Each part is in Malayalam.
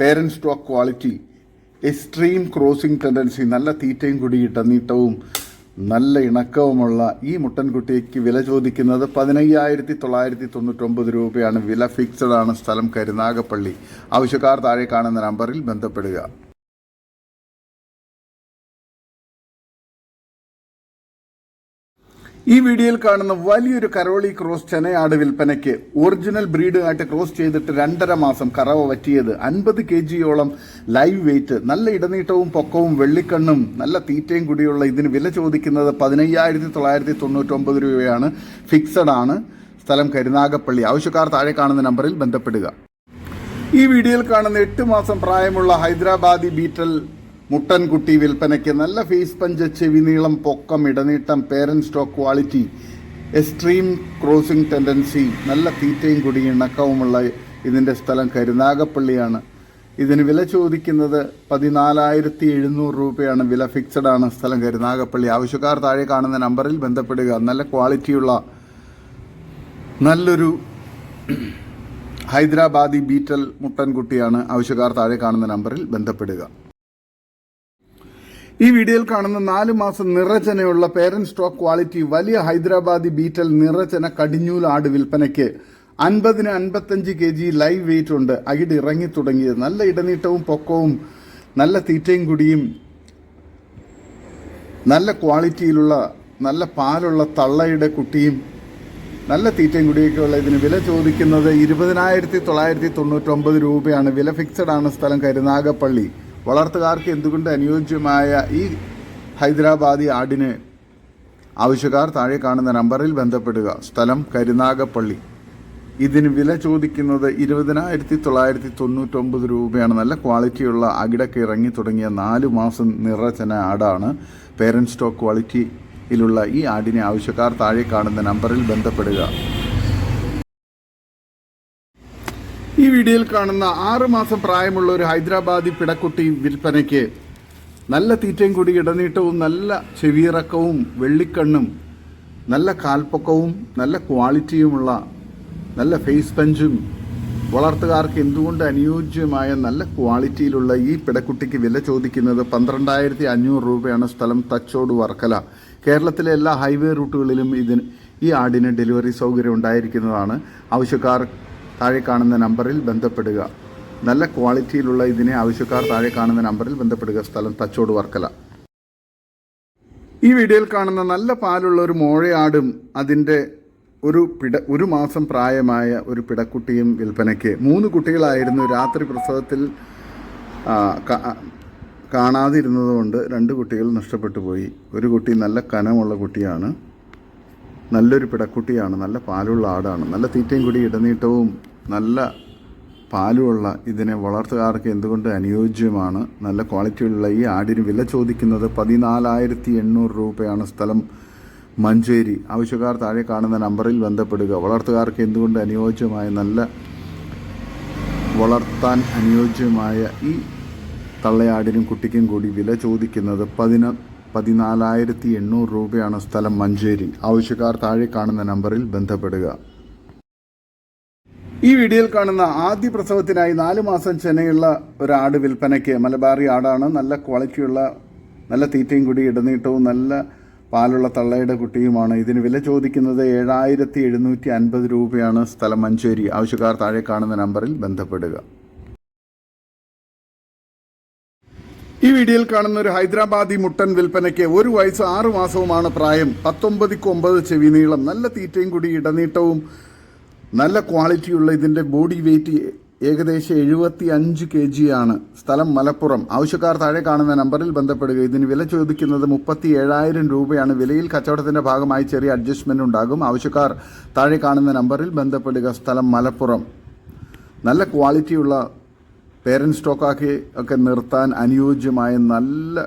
Parent stock quality extreme crossing tendency നല്ല തീറ്റയും കൂടി നീട്ടവും നല്ല ഇണക്കവുമുള്ള ഈ മുട്ടൻകുട്ടിക്ക് വില ചോദിക്കുന്നത് പതിനയ്യായിരത്തി തൊള്ളായിരത്തി തൊണ്ണൂറ്റൊമ്പത് രൂപയാണ്. വില ഫിക്സഡാണ് സ്ഥലം കരുനാഗപ്പള്ളി. ആവശ്യക്കാർ താഴെ കാണുന്ന നമ്പറിൽ ബന്ധപ്പെടുക. ഈ വീഡിയോയിൽ കാണുന്ന വലിയൊരു കരോളി ക്രോസ് ചെനയാട് വിൽപ്പനയ്ക്ക് ഒറിജിനൽ ബ്രീഡ് ആയിട്ട് ക്രോസ് ചെയ്തിട്ട് രണ്ടര മാസം കറവ പറ്റിയത് അൻപത് കെ ജിയോളം ലൈവ് വെയിറ്റ് നല്ല ഇടനീട്ടവും പൊക്കവും വെള്ളിക്കണ്ണും നല്ല തീറ്റയും കൂടിയുള്ള ഇതിന് വില ചോദിക്കുന്നത് പതിനയ്യായിരത്തി തൊള്ളായിരത്തി തൊണ്ണൂറ്റൊമ്പത് രൂപയാണ്. ഫിക്സഡ് ആണ്. സ്ഥലം കരുനാഗപ്പള്ളി. ആവശ്യക്കാർ താഴെ കാണുന്ന നമ്പറിൽ ബന്ധപ്പെടുക. ഈ വീഡിയോയിൽ കാണുന്ന എട്ട് മാസം പ്രായമുള്ള ഹൈദരാബാദി ബീറ്റൽ മുട്ടൻകുട്ടി വിൽപ്പനയ്ക്ക് നല്ല ഫീസ് പഞ്ച് ചെവി നീളം പൊക്കം ഇടനീട്ടം parent stock quality extreme crossing tendency നല്ല തീറ്റയും കൂടി ഇണക്കവുമുള്ള ഇതിന്റെ സ്ഥലം കരുനാഗപ്പള്ളിയാണ്. ഇതിന് വില ചോദിക്കുന്നത് പതിനാലായിരത്തി എഴുന്നൂറ് രൂപയാണ്. വില ഫിക്സഡ് ആണ്. സ്ഥലം കരുനാഗപ്പള്ളി. ആവശ്യക്കാർ താഴെ കാണുന്ന നമ്പറിൽ ബന്ധപ്പെടുക. നല്ല ക്വാളിറ്റിയുള്ള നല്ലൊരു ഹൈദരാബാദി ബീറ്റൽ മുട്ടൻകുട്ടിയാണ്. ആവശ്യക്കാർ താഴെ കാണുന്ന നമ്പറിൽ ബന്ധപ്പെടുക. ഈ വീഡിയോയിൽ കാണുന്ന നാല് മാസം നിറചനയുള്ള പേരന്റ് സ്റ്റോക്ക് ക്വാളിറ്റി വലിയ ഹൈദരാബാദി ബീറ്റൽ നിറചന കടിഞ്ഞൂൽ ആട് വിൽപ്പനയ്ക്ക് അൻപതിന് അൻപത്തഞ്ച് കെ ജി ലൈവ് വെയിറ്റ് ഉണ്ട്. അകിട് ഇറങ്ങി തുടങ്ങിയത്. നല്ല ഇടനീട്ടവും പൊക്കവും നല്ല തീറ്റയും കുടിയും നല്ല ക്വാളിറ്റിയിലുള്ള നല്ല പാലുള്ള തള്ളയുടെ കുട്ടിയും നല്ല തീറ്റയും കുടിയൊക്കെയുള്ള ഇതിന് വില ചോദിക്കുന്നത് ഇരുപതിനായിരത്തി തൊള്ളായിരത്തി തൊണ്ണൂറ്റൊമ്പത് രൂപയാണ്. വില ഫിക്സഡ് ആണ് സ്ഥലം കരുനാഗപ്പള്ളി. വളർത്തുകാർക്ക് എന്തുകൊണ്ട് അനുയോജ്യമായ ഈ ഹൈദരാബാദി ആടിന് ആവശ്യക്കാർ താഴെ കാണുന്ന നമ്പറിൽ ബന്ധപ്പെടുക? സ്ഥലം കരുനാഗപ്പള്ളി. ഇതിന് വില ചോദിക്കുന്നത് ഇരുപതിനായിരത്തി തൊള്ളായിരത്തി തൊണ്ണൂറ്റൊമ്പത് രൂപയാണ്. നല്ല ക്വാളിറ്റിയുള്ള അകിടൊക്കെ ഇറങ്ങി തുടങ്ങിയ നാല് മാസം നിറച്ചന ആടാണ്. പേരന്റ് സ്റ്റോക്ക് ക്വാളിറ്റിയിലുള്ള ഈ ആടിനെ ആവശ്യക്കാർ താഴെ കാണുന്ന നമ്പറിൽ ബന്ധപ്പെടുക. ഈ വീഡിയോയിൽ കാണുന്ന ആറ് മാസം പ്രായമുള്ള ഒരു ഹൈദരാബാദി പിടക്കുട്ടി വിൽപ്പനയ്ക്ക് നല്ല തീറ്റയും കൂടി ഇടനീട്ടവും നല്ല ചെവിയിറക്കവും വെള്ളിക്കണ്ണും നല്ല കാൽപ്പൊക്കവും നല്ല ക്വാളിറ്റിയുമുള്ള നല്ല ഫേസ് പഞ്ചും വളർത്തുകാർക്ക് എന്തുകൊണ്ട് അനുയോജ്യമായ നല്ല ക്വാളിറ്റിയിലുള്ള ഈ പിടക്കുട്ടിക്ക് വില ചോദിക്കുന്നത് പന്ത്രണ്ടായിരത്തി അഞ്ഞൂറ് രൂപയാണ് സ്ഥലം തച്ചോട് വർക്കല. കേരളത്തിലെ എല്ലാ ഹൈവേ റൂട്ടുകളിലും ഇതിന് ഈ ആടിന് ഡെലിവറി സൗകര്യം ഉണ്ടായിരിക്കുന്നതാണ്. ആവശ്യക്കാർ താഴെ കാണുന്ന നമ്പറിൽ ബന്ധപ്പെടുക. നല്ല ക്വാളിറ്റിയിലുള്ള ഇതിനെ ആവശ്യക്കാർ താഴെ കാണുന്ന നമ്പറിൽ ബന്ധപ്പെടുക. സ്ഥലം തച്ചോട് വർക്കല. ഈ വീഡിയോയിൽ കാണുന്ന നല്ല പാലുള്ള ഒരു മോഴയാടും അതിന്റെ ഒരു പിട ഒരു മാസം പ്രായമായ ഒരു പിടക്കുട്ടിയും വിൽപ്പനയ്ക്ക്. മൂന്ന് കുട്ടികളായിരുന്നു രാത്രി പ്രസവത്തിൽ കാണാതിരുന്നതുകൊണ്ട് രണ്ട് കുട്ടികൾ നഷ്ടപ്പെട്ടു പോയി. ഒരു കുട്ടി നല്ല കനമുള്ള കുട്ടിയാണ്. നല്ലൊരു പിടക്കുട്ടിയാണ് നല്ല പാലുള്ള ആടാണ്. നല്ല തീറ്റയും കൂടി ഇടനീട്ടവും നല്ല പാലുമുള്ള ഇതിനെ വളർത്തുകാർക്ക് എന്തുകൊണ്ട് അനുയോജ്യമാണ്? നല്ല ക്വാളിറ്റിയുള്ള ഈ ആടിന് വില ചോദിക്കുന്നത് പതിനാലായിരത്തി എണ്ണൂറ് രൂപയാണ് സ്ഥലം മഞ്ചേരി. ആവശ്യക്കാർ താഴെ കാണുന്ന നമ്പറിൽ ബന്ധപ്പെടുക. വളർത്തുകാർക്ക് എന്തുകൊണ്ട് അനുയോജ്യമായ നല്ല വളർത്താൻ അനുയോജ്യമായ ഈ തള്ളയാടിനും കുട്ടിക്കും കൂടി വില ചോദിക്കുന്നത് പതിന പതിനാലായിരത്തി എണ്ണൂറ് രൂപയാണ് സ്ഥലം മഞ്ചേരി. ആവശ്യക്കാർ താഴെ കാണുന്ന നമ്പറിൽ ബന്ധപ്പെടുക. ഈ വീഡിയോയിൽ കാണുന്ന ആദ്യ പ്രസവത്തിനായി നാലു മാസം ചെനയുള്ള ഒരു ആട് വിൽപ്പനയ്ക്ക് മലബാറി ആടാണ്. നല്ല ക്വാളിറ്റിയുള്ള നല്ല തീറ്റയും കൂടി ഇടനീട്ടവും നല്ല പാലുള്ള തള്ളയുടെ കുട്ടിയുമാണ്. ഇതിന് വില ചോദിക്കുന്നത് ഏഴായിരത്തി എഴുന്നൂറ്റി അൻപത് രൂപയാണ് സ്ഥലം മഞ്ചേരി. ആവശ്യക്കാർ താഴെ കാണുന്ന നമ്പറിൽ ബന്ധപ്പെടുക. ഈ വീഡിയോയിൽ കാണുന്ന ഒരു ഹൈദരാബാദി മുട്ടൻ വിൽപ്പനയ്ക്ക് ഒരു വയസ്സ് ആറു മാസവുമാണ് പ്രായം. പത്തൊമ്പതിക്ക് ഒമ്പത് ചെവി നീളം നല്ല തീറ്റയും കൂടി ഇടനീട്ടവും നല്ല ക്വാളിറ്റിയുള്ള ഇതിന്റെ ബോഡി വെയിറ്റ് ഏകദേശം എഴുപത്തി അഞ്ച് കെ ജി ആണ്. സ്ഥലം മലപ്പുറം. ആവശ്യക്കാർ താഴെ കാണുന്ന നമ്പറിൽ ബന്ധപ്പെടുക. ഇതിന് വില ചോദിക്കുന്നത് മുപ്പത്തി ഏഴായിരം രൂപയാണ്. വിലയിൽ കച്ചവടത്തിന്റെ ഭാഗമായി ചെറിയ അഡ്ജസ്റ്റ്മെന്റ് ഉണ്ടാകും. ആവശ്യക്കാർ താഴെ കാണുന്ന നമ്പറിൽ ബന്ധപ്പെടുക. സ്ഥലം മലപ്പുറം. നല്ല ക്വാളിറ്റിയുള്ള പേരന്റ് സ്റ്റോക്കാക്കി ഒക്കെ നിർത്താൻ അനുയോജ്യമായ നല്ല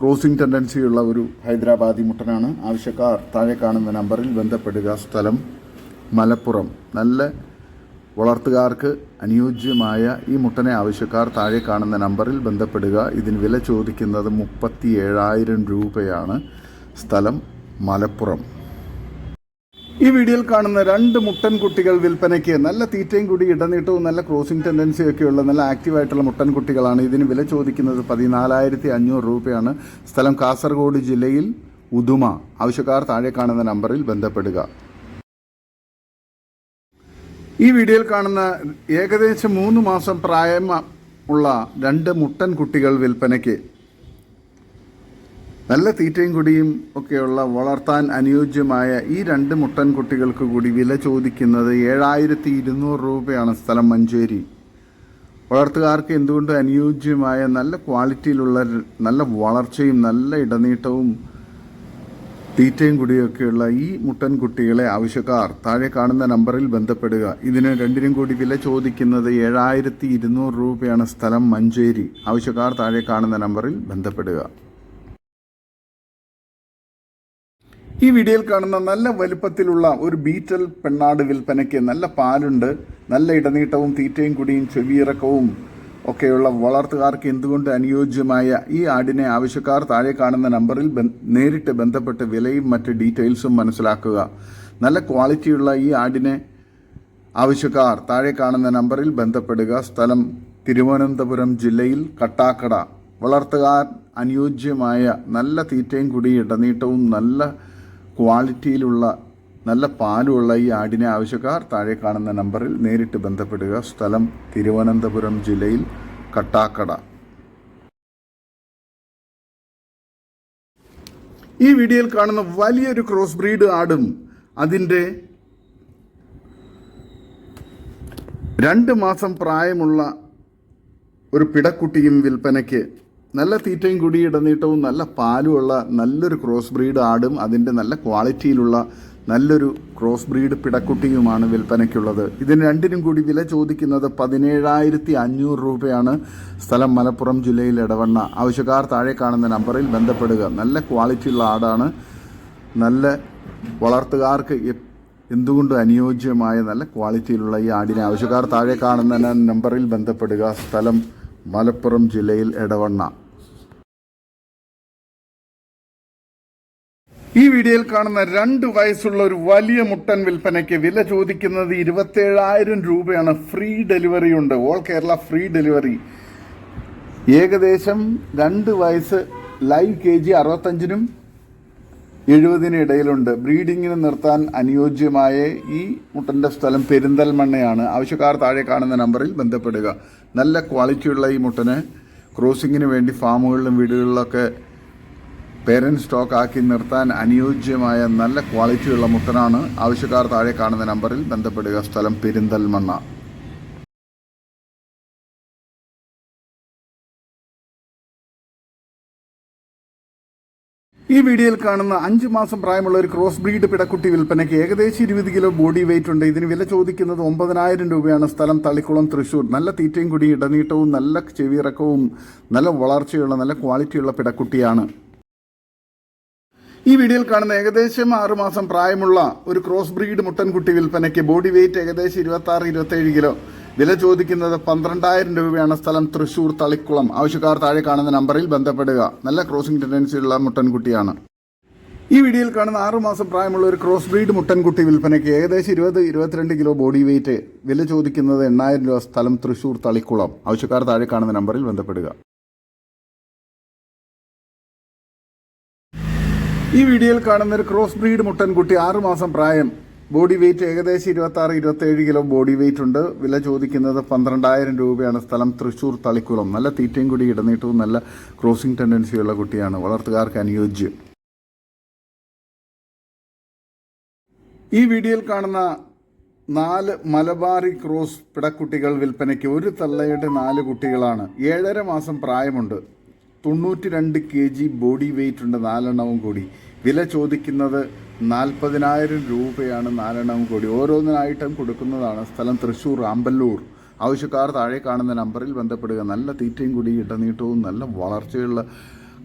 ക്രോസിംഗ് ടെൻഡൻസിയുള്ള ഒരു ഹൈദരാബാദി മുട്ടനാണ്. ആവശ്യക്കാർ താഴെ കാണുന്ന നമ്പറിൽ ബന്ധപ്പെടുക. സ്ഥലം മലപ്പുറം. നല്ല വളർത്തുകാർക്ക് അനുയോജ്യമായ ഈ മുട്ടനെ ആവശ്യക്കാർ താഴെ കാണുന്ന നമ്പറിൽ ബന്ധപ്പെടുക. ഇതിന് വില ചോദിക്കുന്നത് മുപ്പത്തി ഏഴായിരം രൂപയാണ്. സ്ഥലം മലപ്പുറം. ഈ വീഡിയോയിൽ കാണുന്ന രണ്ട് മുട്ടൻ കുട്ടികൾ വിൽപ്പനയ്ക്ക് നല്ല തീറ്റയും കൂടി ഇടനീട്ടവും നല്ല ക്രോസിംഗ് ഒക്കെയുള്ള നല്ല ആക്റ്റീവായിട്ടുള്ള മുട്ടൻ കുട്ടികളാണ്. ഇതിന് വില ചോദിക്കുന്നത് പതിനാലായിരത്തി അഞ്ഞൂറ് രൂപയാണ്. സ്ഥലം കാസർഗോഡ് ജില്ലയിൽ ഉദുമ. ആവശ്യക്കാർ താഴെ കാണുന്ന നമ്പറിൽ ബന്ധപ്പെടുക. ഈ വീഡിയോയിൽ കാണുന്ന ഏകദേശം മൂന്ന് മാസം പ്രായം ഉള്ള രണ്ട് മുട്ടൻ കുട്ടികൾ വിൽപ്പനയ്ക്ക് നല്ല തീറ്റയും കുടിയും ഒക്കെയുള്ള വളർത്താൻ അനുയോജ്യമായ ഈ രണ്ട് മുട്ടൻ കുട്ടികൾക്ക് കൂടി വില ചോദിക്കുന്നത് ഏഴായിരത്തി ഇരുന്നൂറ് രൂപയാണ് സ്ഥലം മഞ്ചേരി. വളർത്തുകാർക്ക് എന്തുകൊണ്ട് അനുയോജ്യമായ നല്ല ക്വാളിറ്റിയിലുള്ള നല്ല വളർച്ചയും നല്ല ഇടനീട്ടവും തീറ്റയും കുടിയൊക്കെയുള്ള ഈ മുട്ടൻ കുട്ടികളെ ആവശ്യക്കാർ താഴെ കാണുന്ന നമ്പറിൽ ബന്ധപ്പെടുക. ഇതിന് രണ്ടിനും കൂടി വില ചോദിക്കുന്നത് ഏഴായിരത്തി ഇരുന്നൂറ് രൂപയാണ് സ്ഥലം മഞ്ചേരി. ആവശ്യക്കാർ താഴെ കാണുന്ന നമ്പറിൽ ബന്ധപ്പെടുക. ഈ വീഡിയോയിൽ കാണുന്ന നല്ല വലുപ്പത്തിലുള്ള ഒരു ബീറ്റൽ പെണ്ണാട് വിൽപ്പനയ്ക്ക് നല്ല പാലുണ്ട്. നല്ല ഇടനീട്ടവും തീറ്റയും കുടിയും ചെവിയിറക്കവും ഒക്കെയുള്ള വളർത്തുകാർക്ക് എന്തുകൊണ്ട് അനുയോജ്യമായ ഈ ആടിനെ ആവശ്യക്കാർ താഴെ കാണുന്ന നമ്പറിൽ നേരിട്ട് ബന്ധപ്പെട്ട് വിലയും മറ്റ് ഡീറ്റെയിൽസും മനസ്സിലാക്കുക. നല്ല ക്വാളിറ്റിയുള്ള ഈ ആടിനെ ആവശ്യക്കാർ താഴെ കാണുന്ന നമ്പറിൽ ബന്ധപ്പെടുക. സ്ഥലം തിരുവനന്തപുരം ജില്ലയിൽ കട്ടാക്കട. വളർത്തുകാർ അനുയോജ്യമായ നല്ല തീറ്റയും കുടി ഇടനീട്ടവും നല്ല ക്വാളിറ്റിയിലുള്ള നല്ല പാലുള്ള ഈ ആടിനെ ആവശ്യക്കാർ താഴെ കാണുന്ന നമ്പറിൽ നേരിട്ട് ബന്ധപ്പെടുക. സ്ഥലം തിരുവനന്തപുരം ജില്ലയിൽ കട്ടാക്കട. ഈ വീഡിയോയിൽ കാണുന്ന വലിയൊരു ക്രോസ് ബ്രീഡ് ആടും അതിന്റെ രണ്ട് മാസം പ്രായമുള്ള ഒരു പിടക്കുട്ടിയും വിൽപ്പനയ്ക്ക് നല്ല തീറ്റയും കുടി ഇടനീട്ടവും നല്ല പാലുമുള്ള നല്ലൊരു ക്രോസ് ബ്രീഡ് ആടും അതിന്റെ നല്ല ക്വാളിറ്റിയിലുള്ള നല്ലൊരു ക്രോസ് ബ്രീഡ് പിടക്കുട്ടിയുമാണ് വിൽപ്പനയ്ക്കുള്ളത്. ഇതിന് രണ്ടിനും കൂടി വില ചോദിക്കുന്നത് പതിനേഴായിരത്തി അഞ്ഞൂറ് രൂപയാണ്. സ്ഥലം മലപ്പുറം ജില്ലയിൽ ഇടവണ്ണ ആവശ്യക്കാർ താഴെ കാണുന്ന നമ്പറിൽ ബന്ധപ്പെടുക. നല്ല ക്വാളിറ്റിയുള്ള ആടാണ്. നല്ല വളർത്തുകാർക്ക് എന്തുകൊണ്ടും അനുയോജ്യമായ നല്ല ക്വാളിറ്റിയിലുള്ള ഈ ആടിനെ ആവശ്യക്കാർ താഴെ കാണുന്ന നമ്പറിൽ ബന്ധപ്പെടുക. സ്ഥലം മലപ്പുറം ജില്ലയിൽ എടവണ്ണ. ഈ വീഡിയോയിൽ കാണുന്ന രണ്ട് വയസ്സുള്ള ഒരു വലിയ മുട്ടൻ വിൽപ്പനയ്ക്ക് വില ചോദിക്കുന്നത് ഇരുപത്തേഴായിരം രൂപയാണ്. ഫ്രീ ഡെലിവറി ഉണ്ട്. All Kerala free delivery. ഏകദേശം രണ്ട് വയസ്സ് ലൈവ് കെ ജി അറുപത്തഞ്ചിനും എഴുപതിനും ഇടയിലുണ്ട്. ബ്രീഡിങ്ങിന് നിർത്താൻ അനുയോജ്യമായ ഈ മുട്ടന്റെ സ്ഥലം പെരിന്തൽമണ്ണയാണ്. ആവശ്യക്കാർ താഴെ കാണുന്ന നമ്പറിൽ ബന്ധപ്പെടുക. നല്ല ക്വാളിറ്റിയുള്ള ഈ മുട്ടന് ക്രോസിങ്ങിന് വേണ്ടി ഫാമുകളിലും വീടുകളിലൊക്കെ പേരന്റ് സ്റ്റോക്ക് ആക്കി നിർത്താൻ അനുയോജ്യമായ നല്ല ക്വാളിറ്റിയുള്ള മുത്തനാണ് ആവശ്യക്കാർ താഴെ കാണുന്ന നമ്പറിൽ ബന്ധപ്പെടുക. സ്ഥലം പെരിന്തൽമണ്ണ. ഈ വീഡിയോയിൽ കാണുന്ന അഞ്ച് മാസം പ്രായമുള്ള ഒരു ക്രോസ് ബ്രീഡ് പിടക്കുട്ടി വിൽപ്പനയ്ക്ക് ഏകദേശം ഇരുപത് കിലോ ബോഡി വെയിറ്റ് ഉണ്ട്. ഇതിന് വില ചോദിക്കുന്നത് ഒമ്പതിനായിരം രൂപയാണ്. സ്ഥലം തളിക്കുളം തൃശൂർ. നല്ല തീറ്റയും കുടി ഇടനീട്ടവും നല്ല ചെവിയിറക്കവും നല്ല വളർച്ചയുള്ള നല്ല ക്വാളിറ്റിയുള്ള പിടക്കുട്ടിയാണ്. ഈ വീഡിയോയിൽ കാണുന്ന ഏകദേശം ആറുമാസം പ്രായമുള്ള ഒരു ക്രോസ് ബ്രീഡ് മുട്ടൻകുട്ടി വിൽപ്പനയ്ക്ക് ബോഡി വെയിറ്റ് ഏകദേശം ഇരുപത്തി ആറ് ഇരുപത്തേഴ് കിലോ വില ചോദിക്കുന്നത് പന്ത്രണ്ടായിരം രൂപയാണ്. സ്ഥലം തൃശൂർ തളിക്കുളം. ആവശ്യക്കാർ താഴെ കാണുന്ന നമ്പറിൽ ബന്ധപ്പെടുക. നല്ല ക്രോസിംഗ് ടെൻഡൻസിയുള്ള മുട്ടൻകുട്ടിയാണ് ഈ വീഡിയോയിൽ കാണുന്ന ആറുമാസം പ്രായമുള്ള ഒരു ക്രോസ് ബ്രീഡ് മുട്ടൻകുട്ടി വിൽപ്പനയ്ക്ക് ഏകദേശം ഇരുപത് ഇരുപത്തിരണ്ട് കിലോ ബോഡി വെയിറ്റ് വില ചോദിക്കുന്നത് എണ്ണായിരം രൂപ. സ്ഥലം തൃശൂർ തളിക്കുളം. ആവശ്യക്കാർ താഴെ കാണുന്ന നമ്പറിൽ ബന്ധപ്പെടുക. ഈ വീഡിയോയിൽ കാണുന്ന ഒരു ക്രോസ് ബ്രീഡ് മുട്ടൻകുട്ടി ആറ് മാസം പ്രായം. ബോഡി വെയിറ്റ് ഏകദേശം ഇരുപത്തി ആറ് ഇരുപത്തേഴ് കിലോ ബോഡി വെയിറ്റ് ഉണ്ട്. വില ചോദിക്കുന്നത് പന്ത്രണ്ടായിരം രൂപയാണ്. സ്ഥലം തൃശ്ശൂർ തളിക്കുളം. നല്ല തീറ്റയും കൂടി ഇടനീട്ടവും നല്ല ക്രോസിംഗ് ടെൻഡൻസിയുള്ള കുട്ടിയാണ്. വളർത്തുകാർക്ക് അനുയോജ്യം. ഈ വീഡിയോയിൽ കാണുന്ന നാല് മലബാറി ക്രോസ് പിടക്കുട്ടികൾ വിൽപ്പനയ്ക്ക് ഒരു തള്ളയുടെ നാല് കുട്ടികളാണ്. ഏഴര മാസം പ്രായമുണ്ട്. തൊണ്ണൂറ്റി രണ്ട് കെ ജി ബോഡി വെയിറ്റ് ഉണ്ട്. നാലെണ്ണവും കൂടി. വില ചോദിക്കുന്നത് നാൽപ്പതിനായിരം രൂപയാണ് നാലെണ്ണം കൂടി. ഓരോന്നിനായിട്ടും കൊടുക്കുന്നതാണ് സ്ഥലം തൃശ്ശൂർ ആമ്പല്ലൂർ ആവശ്യക്കാർ താഴെ കാണുന്ന നമ്പറിൽ ബന്ധപ്പെടുക. നല്ല തീറ്റയും കൂടി ഇടനീട്ടവും നല്ല വളർച്ചയുള്ള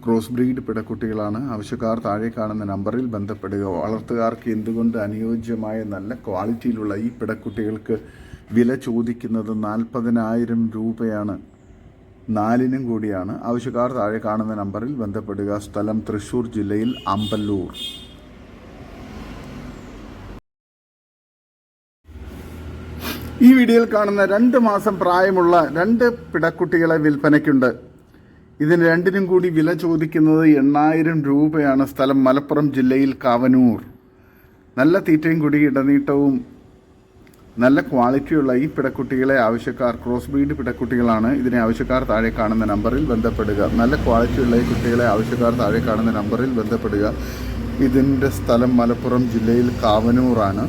ക്രോസ് ബ്രീഡ് പിടക്കുട്ടികളാണ്. ആവശ്യക്കാർ താഴെ കാണുന്ന നമ്പറിൽ ബന്ധപ്പെടുക. വളർത്തുകാർക്ക് എന്തുകൊണ്ട് അനുയോജ്യമായ നല്ല ക്വാളിറ്റിയിലുള്ള ഈ പിടക്കുട്ടികൾക്ക് വില ചോദിക്കുന്നത് നാൽപ്പതിനായിരം രൂപയാണ്? നാലിനും കൂടിയാണ്. ആവശ്യക്കാർ താഴെ കാണുന്ന നമ്പറിൽ ബന്ധപ്പെടുക. സ്ഥലം തൃശൂർ ജില്ലയിൽ അമ്പല്ലൂർ ഈ വീഡിയോയിൽ കാണുന്ന രണ്ട് മാസം പ്രായമുള്ള രണ്ട് പിടക്കുട്ടികളെ വിൽപ്പനയ്ക്കുണ്ട്. ഇതിന് രണ്ടിനും കൂടി വില ചോദിക്കുന്നത് എണ്ണായിരം രൂപയാണ്. സ്ഥലം മലപ്പുറം ജില്ലയിൽ കാവനൂർ. നല്ല തീറ്റയും കുടി ഇടനീട്ടവും നല്ല ക്വാളിറ്റിയുള്ള ഈ പിടക്കുട്ടികളെ ആവശ്യക്കാർ ക്രോസ് ബ്രീഡ് പിടക്കുട്ടികളാണ് ഇതിനെ ആവശ്യക്കാർ താഴെ കാണുന്ന നമ്പറിൽ ബന്ധപ്പെടുക. നല്ല ക്വാളിറ്റിയുള്ള ഈ കുട്ടികളെ ആവശ്യക്കാർ താഴെ കാണുന്ന നമ്പറിൽ ബന്ധപ്പെടുക. ഇതിന്റെ സ്ഥലം മലപ്പുറം ജില്ലയിൽ കാവനൂറാണ്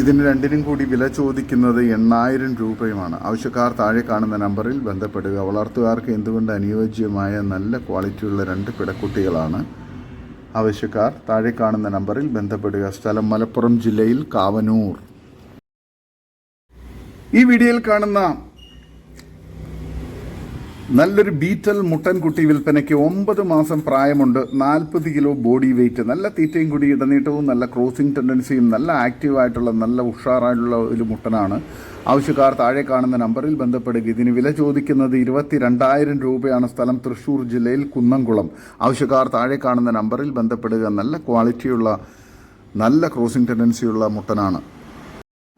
ഇതിന് രണ്ടിനും കൂടി വില ചോദിക്കുന്നത് എണ്ണായിരം രൂപയുമാണ്. ആവശ്യക്കാർ താഴെ കാണുന്ന നമ്പറിൽ ബന്ധപ്പെടുക. വളർത്തുകാർക്ക് എന്തുകൊണ്ട് അനുയോജ്യമായ നല്ല ക്വാളിറ്റിയുള്ള രണ്ട് പിടക്കുട്ടികളാണ് ആവശ്യക്കാർ താഴെ കാണുന്ന നമ്പറിൽ ബന്ധപ്പെടുക. സ്ഥലം മലപ്പുറം ജില്ലയിൽ കാവനൂർ. ഈ വീഡിയോയിൽ കാണുന്ന നല്ലൊരു ബീറ്റൽ മുട്ടൻ കുട്ടി വിൽപ്പനയ്ക്ക് ഒമ്പത് മാസം പ്രായമുണ്ട്. നാൽപ്പത് കിലോ ബോഡി വെയിറ്റ്. നല്ല തീറ്റയും കൂടി ഇടനീട്ടവും നല്ല ക്രോസിംഗ് ടെൻഡൻസിയും നല്ല ആക്റ്റീവായിട്ടുള്ള നല്ല ഉഷാറായിട്ടുള്ള ഒരു മുട്ടനാണ്. ആവശ്യക്കാർ താഴെ കാണുന്ന നമ്പറിൽ ബന്ധപ്പെടുക. ഇതിന് വില ചോദിക്കുന്നത് ഇരുപത്തി രണ്ടായിരം രൂപയാണ്. സ്ഥലം തൃശ്ശൂർ ജില്ലയിൽ കുന്നംകുളം. ആവശ്യക്കാർ താഴെ കാണുന്ന നമ്പറിൽ ബന്ധപ്പെടുക. നല്ല ക്വാളിറ്റിയുള്ള നല്ല ക്രോസിംഗ് ടെൻഡൻസിയുള്ള മുട്ടനാണ്.